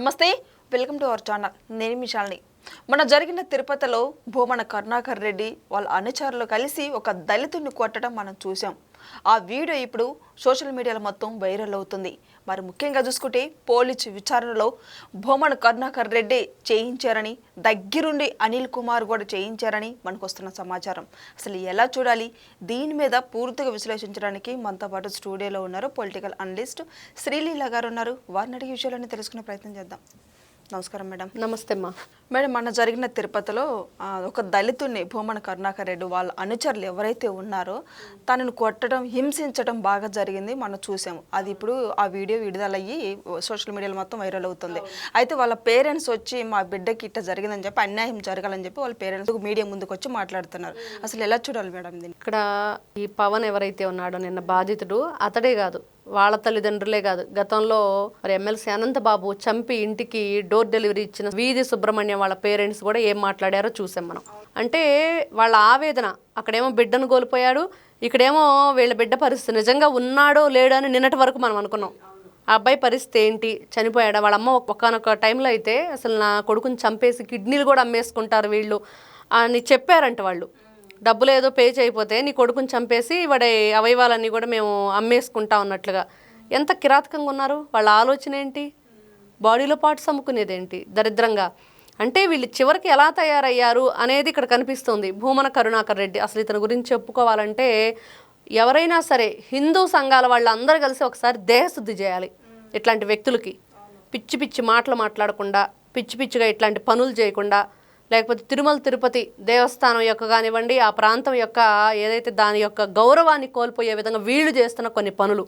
నమస్తే welcome to our channel. నేను మీ శాలిని. మన జరిగిన తిరుపతిలో భూమన కరుణాకర్ రెడ్డి వాళ్ళ అనుచరులు కలిసి ఒక దళితుడిని కొట్టడం మనం చూసాం ఆ వీడియో ఇప్పుడు సోషల్ మీడియాలో మొత్తం వైరల్ అవుతుంది. మరి ముఖ్యంగా చూసుకుంటే పోలీసు విచారణలో భూమన కరుణాకర్ రెడ్డి చేయించారని దగ్గరుండి అనిల్ కుమార్ కూడా చేయించారని మనకు వస్తున్న సమాచారం. అసలు ఎలా చూడాలి? దీని మీద పూర్తిగా విశ్లేషించడానికి మనతో పాటు స్టూడియోలో ఉన్నారు పొలిటికల్ అనలిస్ట్ శ్రీలీల గారు ఉన్నారు. వారిని అడిగి విషయాలన్నీ తెలుసుకునే ప్రయత్నం చేద్దాం. నమస్కారం మేడం. నమస్తే అమ్మా. మేడం మన జరిగిన తిరుపతిలో ఒక దళితుడిని భూమన కరుణాకర్ రెడ్డి వాళ్ళ అనుచరులు ఎవరైతే ఉన్నారో తనను కొట్టడం హింసించడం బాగా జరిగింది మనం చూసాము అది ఇప్పుడు ఆ వీడియో విడుదలయ్యి సోషల్ మీడియాలో మొత్తం వైరల్ అవుతుంది. అయితే వాళ్ళ పేరెంట్స్ వచ్చి మా బిడ్డకి ఇట్లా జరిగిందని చెప్పి అన్యాయం జరగాలని చెప్పి వాళ్ళ పేరెంట్స్ మీడియా ముందుకు వచ్చి మాట్లాడుతున్నారు. అసలు ఎలా చూడాలి మేడం ఇక్కడ ఈ పవన్ ఎవరైతే ఉన్నాడో నిన్న బాధితుడు అతడే కాదు. వాళ్ళ తల్లిదండ్రులే కాదు. గతంలో మరి ఎమ్మెల్సీ అనంతబాబు చంపి ఇంటికి డోర్ డెలివరీ ఇచ్చిన వీధి సుబ్రహ్మణ్యం వాళ్ళ పేరెంట్స్ కూడా ఏం మాట్లాడారో చూసాం మనం. అంటే వాళ్ళ ఆవేదన అక్కడేమో బిడ్డను కోల్పోయాడు ఇక్కడేమో వీళ్ళ బిడ్డ పరిస్థితి నిజంగా ఉన్నాడో లేడో అని నిన్నటి వరకు మనం అనుకున్నాం. ఆ అబ్బాయి పరిస్థితి ఏంటి? చనిపోయాడా? వాళ్ళ అమ్మ ఒకనొక టైంలో అయితే అసలు నా కొడుకుని చంపేసి కిడ్నీలు కూడా అమ్మేసుకుంటారు వీళ్ళు అని చెప్పారంట వాళ్ళు. డబ్బులు ఏదో పే చేయకపోతే నీ కొడుకుని చంపేసి వాడి అవయవాలన్నీ కూడా మేము అమ్మేసుకుంటా ఉన్నట్లుగా. ఎంత కిరాతకంగా ఉన్నారు? వాళ్ళ ఆలోచన ఏంటి? బాడీలో పాటు అమ్ముకునేదేంటి దరిద్రంగా. అంటే వీళ్ళు చివరికి ఎలా తయారయ్యారు అనేది ఇక్కడ కనిపిస్తుంది. భూమన కరుణాకర్ రెడ్డి అసలు ఇతని గురించి చెప్పుకోవాలంటే ఎవరైనా సరే హిందూ సంఘాల వాళ్ళందరూ కలిసి ఒకసారి దేహశుద్ధి చేయాలి ఇట్లాంటి వ్యక్తులకి. పిచ్చి పిచ్చి మాటలు మాట్లాడకుండా పిచ్చి పిచ్చిగా ఇట్లాంటి పనులు చేయకుండా లేకపోతే తిరుమల తిరుపతి దేవస్థానం యొక్క కానివ్వండి ఆ ప్రాంతం యొక్క ఏదైతే దాని యొక్క గౌరవాన్ని కోల్పోయే విధంగా వీళ్ళు చేస్తున్న కొన్ని పనులు.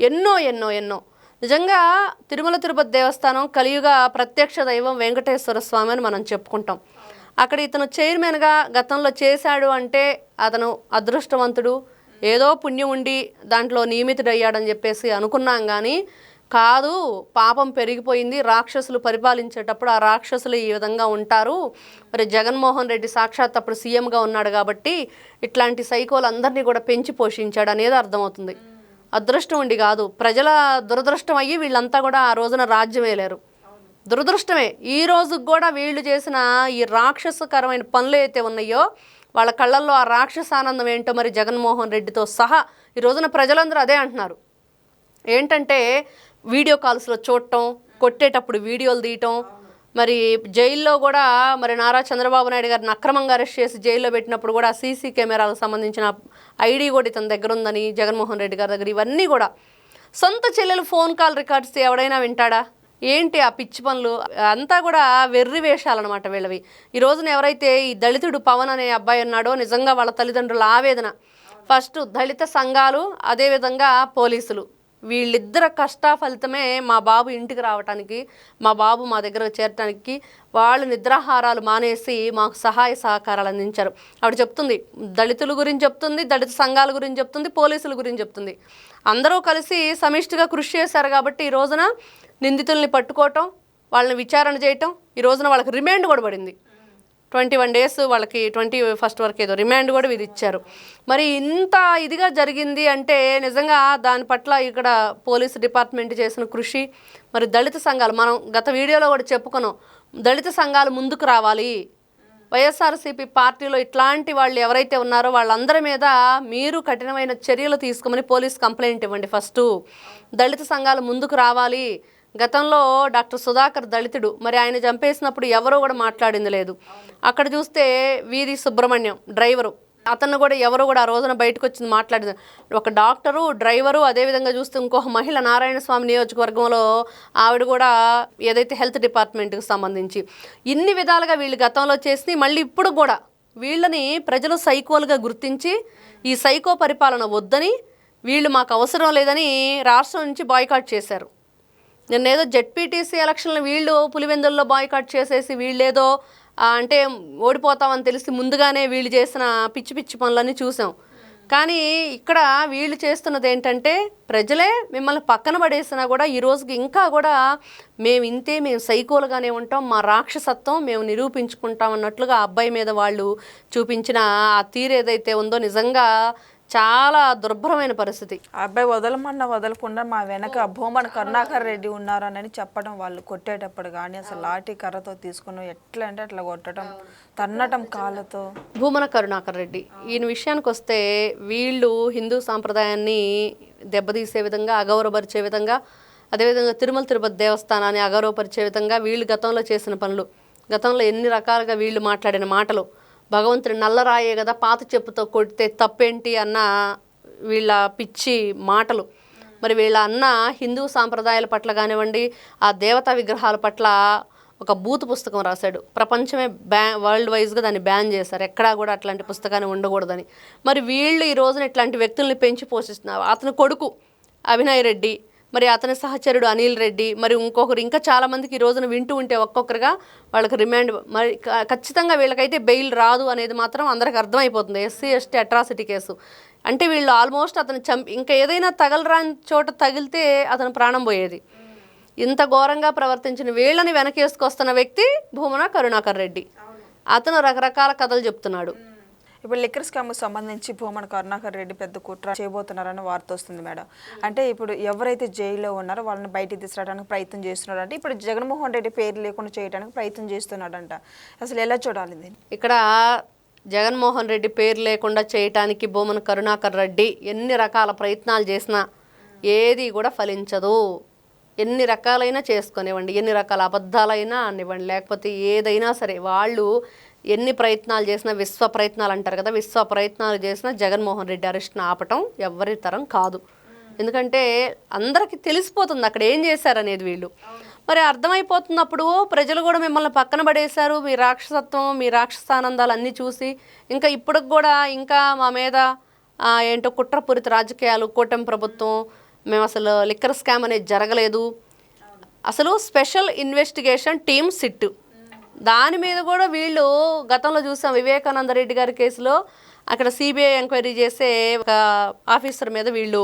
ఎన్నో ఎన్నో ఎన్నో. నిజంగా తిరుమల తిరుపతి దేవస్థానం కలియుగ ప్రత్యక్ష దైవం వెంకటేశ్వర స్వామి అని మనం చెప్పుకుంటాం. అక్కడ ఇతను చైర్మన్గా గతంలో చేశాడు అంటే అతను అదృష్టవంతుడు. ఏదో పుణ్యం ఉండి దాంట్లో నియమితుడయ్యాడని చెప్పేసి అనుకున్నాం కానీ కాదు పాపం పెరిగిపోయింది రాక్షసులు పరిపాలించేటప్పుడు ఆ రాక్షసులు ఈ విధంగా ఉంటారు. మరి జగన్మోహన్ రెడ్డి సాక్షాత్ అప్పుడు సీఎంగా ఉన్నాడు కాబట్టి ఇట్లాంటి సైకోలందరినీ కూడా పెంచి పోషించాడు అనేది అర్థమవుతుంది. అదృష్టం ఉండి కాదు ప్రజల దురదృష్టం అయ్యి వీళ్ళంతా కూడా ఆ రోజున రాజ్యమేలేరు. దురదృష్టమే ఈ రోజు కూడా వీళ్ళు చేసిన ఈ రాక్షసకరమైన పనులు అయితే ఉన్నాయో వాళ్ళ కళ్ళల్లో ఆ రాక్షస ఆనందం ఏంటో మరి జగన్మోహన్ రెడ్డితో సహా ఈ రోజున ప్రజలందరూ అదే అంటున్నారు. ఏంటంటే వీడియో కాల్స్లో చూడటం కొట్టేటప్పుడు వీడియోలు తీయటం. మరి జైల్లో కూడా మరి నారా చంద్రబాబు నాయుడు గారిని అక్రమంగా అరెస్ట్ చేసి జైల్లో పెట్టినప్పుడు కూడా సీసీ కెమెరాలకు సంబంధించిన ఐడి కూడా ఇతని దగ్గర ఉందని జగన్మోహన్ రెడ్డి గారి దగ్గర ఇవన్నీ కూడా. సొంత చెల్లెలు ఫోన్ కాల్ రికార్డ్స్ ఎవడైనా వింటాడా? ఏంటి ఆ పిచ్చి పనులు? అంతా కూడా వెర్రి వేషాలన్నమాట వీళ్ళవి. ఈ రోజున ఎవరైతే ఈ దళితుడు పవన్ అనే అబ్బాయి ఉన్నాడో నిజంగా వాళ్ళ తల్లిదండ్రుల ఆవేదన. ఫస్ట్ దళిత సంఘాలు అదేవిధంగా పోలీసులు. వీళ్ళిద్దరు కష్ట ఫలితమే మా బాబు ఇంటికి రావటానికి మా బాబు మా దగ్గర చేరటానికి వాళ్ళు నిద్రాహారాలు మానేసి మాకు సహాయ సహకారాలు అందించారు. ఆవిడ చెప్తుంది దళితుల గురించి చెప్తుంది దళిత సంఘాల గురించి చెప్తుంది పోలీసుల గురించి చెప్తుంది. అందరూ కలిసి సమిష్టిగా కృషి చేశారు కాబట్టి ఈ రోజున నిందితుల్ని పట్టుకోవటం వాళ్ళని విచారణ చేయటం ఈ రోజున వాళ్ళకి రిమాండ్ కూడా పడింది. ట్వంటీ వన్ డేస్ వాళ్ళకి ట్వంటీ ఫస్ట్ వరకు ఏదో రిమాండ్ కూడా విధిచ్చారు మరి ఇంత ఇదిగా జరిగింది అంటే నిజంగా దాని పట్ల ఇక్కడ పోలీస్ డిపార్ట్మెంట్ చేసిన కృషి మరి దళిత సంఘాలు మనం గత వీడియోలో కూడా చెప్పుకున్నాం దళిత సంఘాలు ముందుకు రావాలి. వైఎస్ఆర్సీపీ పార్టీలో ఇట్లాంటి వాళ్ళు ఎవరైతే ఉన్నారో వాళ్ళందరి మీద మీరు కఠినమైన చర్యలు తీసుకోమని పోలీస్ కంప్లైంట్ ఇవ్వండి ఫస్ట్. దళిత సంఘాలు ముందుకు రావాలి. గతంలో డాక్టర్ సుధాకర్ దళితుడు మరి ఆయన చంపేసినప్పుడు ఎవరో కూడా మాట్లాడింది లేదు. అక్కడ చూస్తే వీధి సుబ్రహ్మణ్యం డ్రైవరు. అతను కూడా ఎవరు కూడా ఆ రోజున బయటకు వచ్చింది మాట్లాడింది. ఒక డాక్టరు డ్రైవరు అదేవిధంగా చూస్తే ఇంకొక మహిళ నారాయణ స్వామి నియోజకవర్గంలో ఆవిడ కూడా ఏదైతే హెల్త్ డిపార్ట్మెంట్కి సంబంధించి ఇన్ని విధాలుగా వీళ్ళు గతంలో చేసి మళ్ళీ ఇప్పుడు కూడా వీళ్ళని ప్రజలు సైకోలుగా గుర్తించి ఈ సైకో పరిపాలన వద్దని వీళ్ళు మాకు అవసరం లేదని రాష్ట్రం నుంచి బాయ్కాట్ చేశారు. నిన్నేదో జెడ్పీటీసీ ఎలక్షన్లు వీళ్ళు పులివెందుల్లో బాయ్కాట్ చేసేసి వీళ్ళేదో అంటే ఓడిపోతామని తెలిసి ముందుగానే వీళ్ళు చేసిన పిచ్చి పిచ్చి పనులన్నీ చూసాం. కానీ ఇక్కడ వీళ్ళు చేస్తున్నది ఏంటంటే ప్రజలే మిమ్మల్ని పక్కన పడేసినా కూడా ఈరోజుకి ఇంకా కూడా మేము ఇంతే మేము సైకోలుగానే ఉంటాం మా రాక్షసత్వం మేము నిరూపించుకుంటాం అన్నట్లుగా ఆ అబ్బాయి మీద వాళ్ళు చూపించిన ఆ తీరు ఏదైతే ఉందో నిజంగా చాలా దుర్భరమైన పరిస్థితి. అబ్బాయి వదలమన్నా వదలకుండా మా వెనక భూమన కరుణాకర్ రెడ్డి ఉన్నారని చెప్పడం వాళ్ళు కొట్టేటప్పుడు కానీ అసలు లాఠీ కర్రతో తీసుకుని ఎట్లా అంటే అట్లా కొట్టడం తన్నటం కాళ్ళతో. భూమన కరుణాకర్ రెడ్డి. ఈయన విషయానికి వస్తే వీళ్ళు హిందూ సాంప్రదాయాన్ని దెబ్బతీసే విధంగా అగౌరవపరిచే విధంగా అదేవిధంగా తిరుమల తిరుపతి దేవస్థానాన్ని అగౌరవపరిచే విధంగా వీళ్ళు గతంలో చేసిన పనులు. గతంలో ఎన్ని రకాలుగా వీళ్ళు మాట్లాడిన మాటలు. భగవంతుడి నల్లరాయే కదా పాత చెప్పుతో కొడితే తప్పేంటి అన్న వీళ్ళ పిచ్చి మాటలు. మరి వీళ్ళ అన్న హిందూ సాంప్రదాయాల పట్ల కానివ్వండి ఆ దేవతా విగ్రహాల పట్ల ఒక బూత్ పుస్తకం రాశాడు. ప్రపంచమే బ్యా వరల్డ్ వైజ్గా దాన్ని బ్యాన్ చేశారు. ఎక్కడా కూడా అట్లాంటి పుస్తకాన్ని ఉండకూడదని. మరి వీళ్ళు ఈ రోజున ఇట్లాంటి వ్యక్తుల్ని పెంచి పోషిస్తున్నారు. అతని కొడుకు అభినయ్ రెడ్డి. మరి అతని సహచరుడు అనిల్ రెడ్డి మరి ఇంకొకరు ఇంకా చాలా మందికి ఈ రోజున వింటూ ఉంటే ఒక్కొక్కరుగా వాళ్ళకి రిమాండ్ మరి క- ఖచ్చితంగా వీళ్ళకైతే బెయిల్ రాదు అనేది మాత్రం అందరికి అర్థమైపోతుంది. SC ST atrocity case. అంటే వీళ్ళు ఆల్మోస్ట్ అతను చంపి ఇంకా ఏదైనా తగలరాని చోట తగిలితే అతను ప్రాణం పోయేది. ఇంత ఘోరంగా ప్రవర్తించిన వీళ్ళని వెనకేసుకొస్తున్న వ్యక్తి భూమన కరుణాకర్ రెడ్డి. అతను రకరకాల కథలు చెప్తున్నాడు. ఇప్పుడు లిక్కర్ స్కామ్ సంబంధించి భూమన కరుణాకర్ రెడ్డి పెద్ద కుట్ర చేయబోతున్నారని వార్త వస్తుంది మేడం. అంటే ఇప్పుడు ఎవరైతే జైల్లో ఉన్నారో వాళ్ళని బయటికి తీసుకురావడానికి ప్రయత్నం చేస్తున్నారు అంటే ఇప్పుడు జగన్మోహన్ రెడ్డి పేరు లేకుండా చేయడానికి ప్రయత్నం చేస్తున్నాడంట. అసలు ఎలా చూడాలి దీన్ని? ఇక్కడ జగన్మోహన్ రెడ్డి పేరు లేకుండా చేయటానికి భూమన కరుణాకర్ రెడ్డి ఎన్ని రకాల ప్రయత్నాలు చేసినా ఏది కూడా ఫలించదు. ఎన్ని రకాలైనా చేసుకొనివ్వండి. ఎన్ని రకాల అబద్ధాలైనా అనివ్వండి. లేకపోతే ఏదైనా సరే వాళ్ళు ఎన్ని ప్రయత్నాలు చేసినా విశ్వ ప్రయత్నాలు అంటారు కదా విశ్వ ప్రయత్నాలు చేసినా జగన్మోహన్ రెడ్డి అరెస్ట్ను ఆపటం ఎవరి తరం కాదు. ఎందుకంటే అందరికీ తెలిసిపోతుంది అక్కడ ఏం చేశారనేది వీళ్ళు. మరి అర్థమైపోతున్నప్పుడు ప్రజలు కూడా మిమ్మల్ని పక్కన పడేశారు మీ రాక్షసత్వం మీ రాక్షసానందాలు అన్నీ చూసి ఇంకా ఇప్పటికి కూడా ఇంకా మా మీద ఏంటో కుట్రపూరిత రాజకీయాలు కూటమి ప్రభుత్వం మేము అసలు లిక్కర్ స్కామ్ అనేది జరగలేదు. అసలు స్పెషల్ ఇన్వెస్టిగేషన్ టీమ్ సిట్ దాని మీద కూడా వీళ్ళు గతంలో చూసాం వివేకానంద రెడ్డి గారి కేసులో అక్కడ సిబిఐ ఎంక్వైరీ చేసే ఒక ఆఫీసర్ మీద వీళ్ళు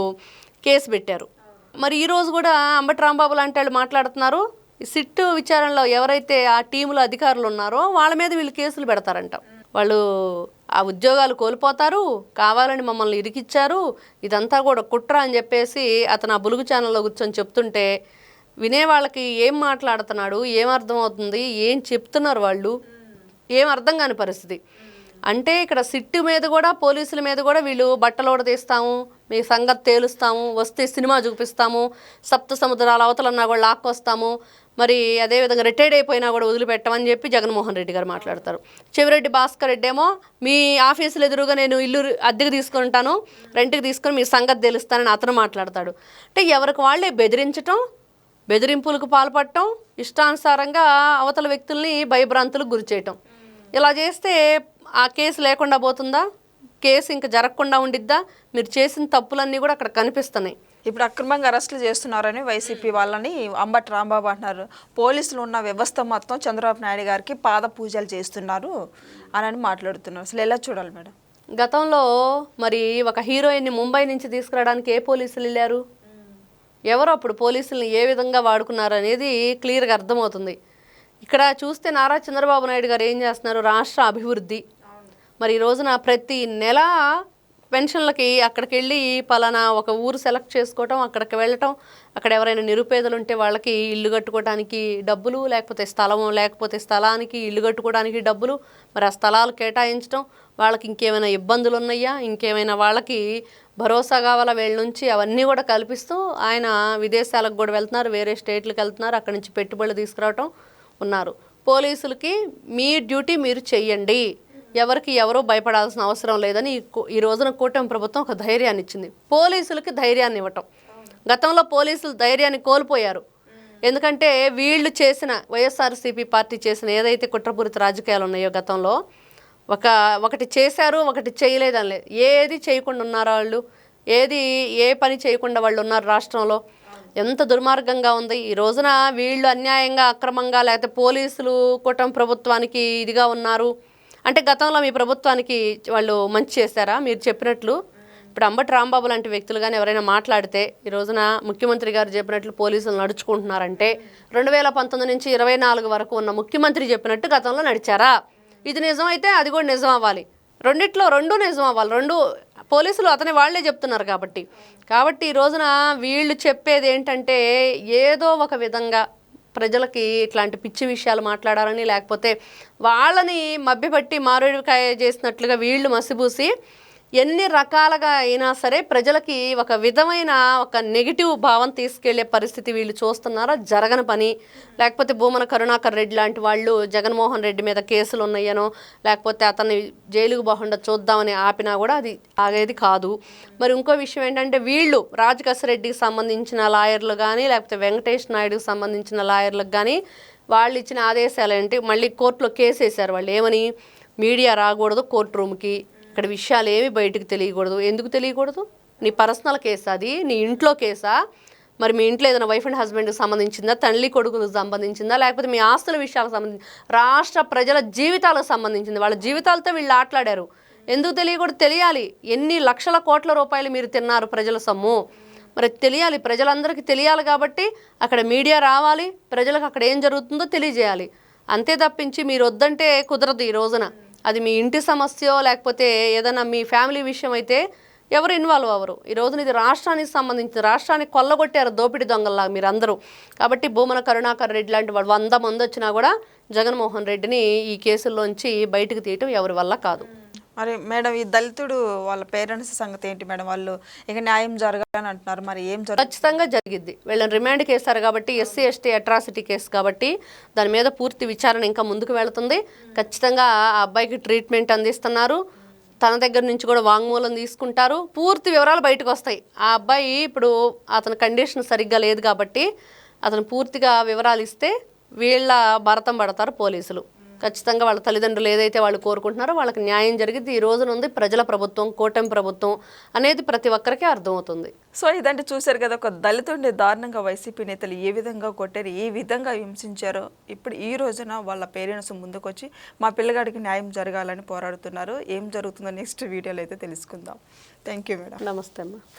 కేసు పెట్టారు. మరి ఈరోజు కూడా అంబటి రాంబాబు లాంటి వాళ్ళు మాట్లాడుతున్నారు. ఈ సిట్ విచారణలో ఎవరైతే ఆ టీములో అధికారులు ఉన్నారో వాళ్ళ మీద వీళ్ళు కేసులు పెడతారంట. వాళ్ళు ఆ ఉద్యోగాలు కోల్పోతారు కావాలని మమ్మల్ని ఇరికిచ్చారు ఇదంతా కూడా కుట్ర అని చెప్పేసి అతను ఆ బులుగు ఛానల్లో కూర్చొని చెప్తుంటే వినే వాళ్ళకి ఏం మాట్లాడుతున్నాడు ఏం అర్థం అవుతుంది ఏం చెప్తున్నారు వాళ్ళు ఏం అర్థం కాని పరిస్థితి. అంటే ఇక్కడ సిట్టు మీద కూడా పోలీసుల మీద కూడా వీళ్ళు బట్టలోడ తీస్తాము మీ సంగతి తేలుస్తాము వస్తే సినిమా చూపిస్తాము సప్త సముద్రాల అవతలన్నా కూడా లాక్కొస్తాము మరి అదేవిధంగా రిటైర్డ్ అయిపోయినా కూడా వదిలిపెట్టమని చెప్పి జగన్మోహన్ రెడ్డి గారు మాట్లాడతారు. చెవిరెడ్డి భాస్కర్ రెడ్డి ఏమో మీ ఆఫీసులు ఎదురుగా నేను ఇల్లు అద్దెకి తీసుకుంటాను రెంట్కి తీసుకొని మీ సంగతి తెలుస్తానని అతను మాట్లాడతాడు. అంటే ఎవరికి వాళ్ళే బెదిరించటం బెదిరింపులకు పాల్పడటం ఇష్టానుసారంగా అవతల వ్యక్తుల్ని భయభ్రాంతులకు గురి చేయటం. ఇలా చేస్తే ఆ కేసు లేకుండా పోతుందా? కేసు ఇంకా జరగకుండా ఉండిద్దా? మీరు చేసిన తప్పులన్నీ కూడా అక్కడ కనిపిస్తున్నాయి. ఇప్పుడు అక్రమంగా అరెస్టులు చేస్తున్నారని వైసీపీ వాళ్ళని అంబటి రాంబాబు అంటున్నారు. పోలీసులు ఉన్న వ్యవస్థ మొత్తం చంద్రబాబు నాయుడు గారికి పాద పూజలు చేస్తున్నారు అని మాట్లాడుతున్నారు. అసలు ఎలా చూడాలి మేడం? గతంలో మరి ఒక హీరోయిన్ని ముంబై నుంచి తీసుకురావడానికి ఏ పోలీసులు వెళ్ళారు? ఎవరు అప్పుడు పోలీసులను ఏ విధంగా వాడుకున్నారనేది క్లియర్గా అర్థమవుతుంది. ఇక్కడ చూస్తే నారా చంద్రబాబు నాయుడు గారు ఏం చేస్తున్నారు? రాష్ట్ర అభివృద్ధి. మరి ఈ రోజున ప్రతి నెల పెన్షన్లకి అక్కడికి వెళ్ళి పలానా ఒక ఊరు సెలెక్ట్ చేసుకోవటం అక్కడికి వెళ్ళటం అక్కడ ఎవరైనా నిరుపేదలు ఉంటే వాళ్ళకి ఇల్లు కట్టుకోవడానికి డబ్బులు లేకపోతే స్థలము లేకపోతే స్థలానికి ఇల్లు కట్టుకోవడానికి డబ్బులు మరి ఆ స్థలాలు కేటాయించడం వాళ్ళకి ఇంకేమైనా ఇబ్బందులు ఉన్నాయా ఇంకేమైనా వాళ్ళకి భరోసా కావాలా వీళ్ళ నుంచి? అవన్నీ కూడా కల్పిస్తూ ఆయన విదేశాలకు కూడా వెళ్తున్నారు వేరే స్టేట్లకు వెళ్తున్నారు అక్కడి నుంచి పెట్టుబడులు తీసుకురావటం ఉన్నారు. పోలీసులకి మీ డ్యూటీ మీరు చెయ్యండి. ఎవరికి ఎవరో భయపడాల్సిన అవసరం లేదని ఈ రోజున కూటమి ప్రభుత్వం ఒక ధైర్యాన్ని ఇచ్చింది పోలీసులకి ధైర్యాన్ని ఇవ్వటం. గతంలో పోలీసులు ధైర్యాన్ని కోల్పోయారు. ఎందుకంటే వీళ్ళు చేసిన వైఎస్ఆర్సీపీ పార్టీ చేసిన ఏదైతే కుట్రపూరిత రాజకీయాలు ఉన్నాయో గతంలో ఒక ఒకటి చేశారు ఒకటి చేయలేదని లేదు ఏది చేయకుండా ఉన్నారు వాళ్ళు? ఏది ఏ పని చేయకుండా వాళ్ళు ఉన్నారు రాష్ట్రంలో? ఎంత దుర్మార్గంగా ఉంది. ఈ రోజున వీళ్ళు అన్యాయంగా అక్రమంగా లేకపోతే పోలీసులు కుటుంబ ప్రభుత్వానికి ఇదిగా ఉన్నారు. అంటే గతంలో మీ ప్రభుత్వానికి వాళ్ళు మంచి చేశారా? మీరు చెప్పినట్లు ఇప్పుడు అంబటి రాంబాబు లాంటి వ్యక్తులు కానీ ఎవరైనా మాట్లాడితే ఈ రోజున ముఖ్యమంత్రి గారు చెప్పినట్లు పోలీసులు నడుచుకుంటున్నారంటే రెండు వేల పంతొమ్మిది నుంచి ఇరవై నాలుగు వరకు ఉన్న ముఖ్యమంత్రి చెప్పినట్టు గతంలో నడిచారా? ఇది నిజం అయితే అది కూడా నిజం అవ్వాలి రెండిట్లో రెండు నిజం అవ్వాలి రెండు పోలీసులు అతని వాళ్ళే చెప్తున్నారు కాబట్టి. కాబట్టి ఈ రోజున వీళ్ళు చెప్పేది ఏంటంటే ఏదో ఒక విధంగా ప్రజలకి ఇట్లాంటి పిచ్చి విషయాలు మాట్లాడాలని లేకపోతే వాళ్ళని మభ్యపెట్టి మారేడుకాయ చేసినట్లుగా వీళ్ళు మసిబూసి ఎన్ని రకాలుగా అయినా సరే ప్రజలకి ఒక విధమైన ఒక నెగిటివ్ భావం తీసుకెళ్ళే పరిస్థితి వీళ్ళు చూస్తున్నారా? జరగని పని. లేకపోతే భూమన కరుణాకర్ రెడ్డి లాంటి వాళ్ళు జగన్మోహన్ రెడ్డి మీద కేసులు ఉన్నాయనో లేకపోతే అతన్ని జైలుకు పోకుండా చూద్దామని ఆపినా కూడా అది ఆగేది కాదు. మరి ఇంకో విషయం ఏంటంటే వీళ్ళు రాజకస్ రెడ్డికి సంబంధించిన లాయర్లు కానీ లేకపోతే వెంకటేష్ నాయుడుకి సంబంధించిన లాయర్లకు కానీ వాళ్ళు ఇచ్చిన ఆదేశాలు ఏంటి? మళ్ళీ కోర్టులో కేసు వేశారు వాళ్ళు. ఏమని? మీడియా రాకూడదు కోర్టు రూమ్కి. ఇక్కడ విషయాలు ఏమి బయటకు తెలియకూడదు. ఎందుకు తెలియకూడదు? నీ పర్సనల్ కేసా అది? నీ ఇంట్లో కేసా? మరి మీ ఇంట్లో ఏదైనా వైఫ్ అండ్ హస్బెండ్కి సంబంధించిందా? తల్లి కొడుకులకు సంబంధించిందా? లేకపోతే మీ ఆస్తుల విషయాలకు సంబంధించి రాష్ట్ర ప్రజల జీవితాలకు సంబంధించింది. వాళ్ళ జీవితాలతో వీళ్ళు ఆటలాడారు. ఎందుకు తెలియకూడదు? తెలియాలి. ఎన్ని లక్షల కోట్ల రూపాయలు మీరు తిన్నారు ప్రజల సొమ్ము? మరి తెలియాలి. ప్రజలందరికీ తెలియాలి కాబట్టి అక్కడ మీడియా రావాలి. ప్రజలకు అక్కడ ఏం జరుగుతుందో తెలియజేయాలి. అంతే తప్పించి మీరు వద్దంటే కుదరదు ఈ రోజున. అది మీ ఇంటి సమస్య లేకపోతే ఏదైనా మీ ఫ్యామిలీ విషయం అయితే ఎవరు ఇన్వాల్వ్ అవ్వరు. ఈ రోజున ఇది రాష్ట్రానికి సంబంధించి రాష్ట్రాన్ని కొల్లగొట్టారు దోపిడి దొంగల్లా మీరందరూ. కాబట్టి భూమన కరుణాకర్ రెడ్డి లాంటి వాళ్ళు వంద మంది వచ్చినా కూడా జగన్మోహన్ రెడ్డిని ఈ కేసుల్లోంచి బయటకు తీయటం ఎవరి వల్ల కాదు. మరి మేడం ఈ దళితుడు వాళ్ళ పేరెంట్స్ సంగతి ఏంటి మేడం? వాళ్ళు ఇక న్యాయం జరగాలని అంటున్నారు. మరి ఏం జరగ? ఖచ్చితంగా జరిగిద్ది. వీళ్ళని రిమాండ్ కేసారు కాబట్టి ఎస్సీ ఎస్టీ అట్రాసిటీ కేసు కాబట్టి దాని మీద పూర్తి విచారణ ఇంకా ముందుకు వెళుతుంది. ఖచ్చితంగా ఆ అబ్బాయికి ట్రీట్మెంట్ అందిస్తున్నారు. తన దగ్గర నుంచి కూడా వాంగ్మూలం తీసుకుంటారు. పూర్తి వివరాలు బయటకు వస్తాయి. ఆ అబ్బాయి ఇప్పుడు అతని కండిషన్ సరిగ్గా లేదు కాబట్టి అతను పూర్తిగా వివరాలు ఇస్తే వీళ్ళ భరతం పడతారు పోలీసులు. ఖచ్చితంగా వాళ్ళ తల్లిదండ్రులు ఏదైతే వాళ్ళు కోరుకుంటున్నారో వాళ్ళకి న్యాయం జరిగింది ఈ రోజు నుండి ప్రజల ప్రభుత్వం కూటమి ప్రభుత్వం అనేది ప్రతి ఒక్కరికి అర్థమవుతుంది. సో ఇదంటే చూశారు కదా ఒక దళితుడిని దారుణంగా వైసీపీ నేతలు ఏ విధంగా కొట్టారు ఏ విధంగా హింసించారో ఇప్పుడు ఈ రోజున వాళ్ళ పేరెంట్స్ ముందుకొచ్చి మా పిల్లగాడికి న్యాయం జరగాలని పోరాడుతున్నారు. ఏం జరుగుతుందో నెక్స్ట్ వీడియోలో అయితే తెలుసుకుందాం. Thank you madam. నమస్తే అమ్మా.